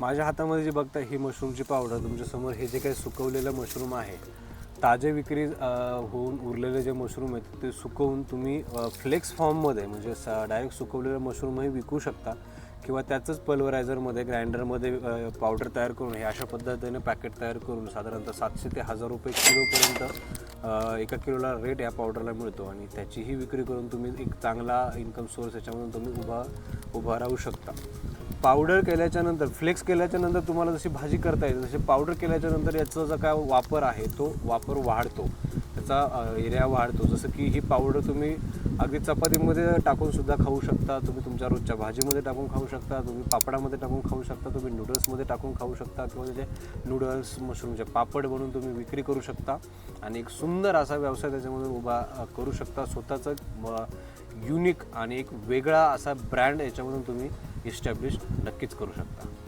माझ्या हातामध्ये जे बघता ही मशरूमची पावडर तुमच्यासमोर हे जे काही सुकवलेलं मशरूम आहे ताजे विक्री होऊन उरलेले जे मशरूम आहेत ते सुकवून तुम्ही फ्लेक्स फॉर्ममध्ये म्हणजे डायरेक्ट सुकवलेलं मशरूमही विकू शकता किंवा त्याचंच पल्वरायझरमध्ये ग्राइंडरमध्ये पावडर तयार करून हे अशा पद्धतीने पॅकेट तयार करून साधारणतः सातशे ते हजार रुपये किलोपर्यंत एका किलोला रेट या पावडरला मिळतो आणि त्याचीही विक्री करून तुम्ही एक चांगला इन्कम सोर्स याच्यामधून तुम्ही उभा उभा राहू शकता. पावडर केल्याच्यानंतर फ्लेक्स केल्याच्यानंतर तुम्हाला जशी भाजी करता येते तशी पावडर केल्याच्यानंतर याचा जो काय वापर आहे तो वापर वाढतो. त्याचा एरिया वाढतो. जसं की ही पावडर तुम्ही अगदी चपातीमध्ये टाकून सुद्धा खाऊ शकता. तुम्ही तुमच्या रोजच्या भाजीमध्ये टाकून खाऊ शकता. तुम्ही पापडामध्ये टाकून खाऊ शकता. तुम्ही नूडल्समध्ये टाकून खाऊ शकता. किंवा त्याचे नूडल्स मशरूमचे पापड बनवून तुम्ही विक्री करू शकता. आणि एक सुंदर असा व्यवसाय त्याच्यामधून उभा करू शकता. स्वतःचं युनिक आणि एक वेगळा असा ब्रँड याच्यामधून तुम्ही इस्टॅब्लिश नक्कीच करू शकता.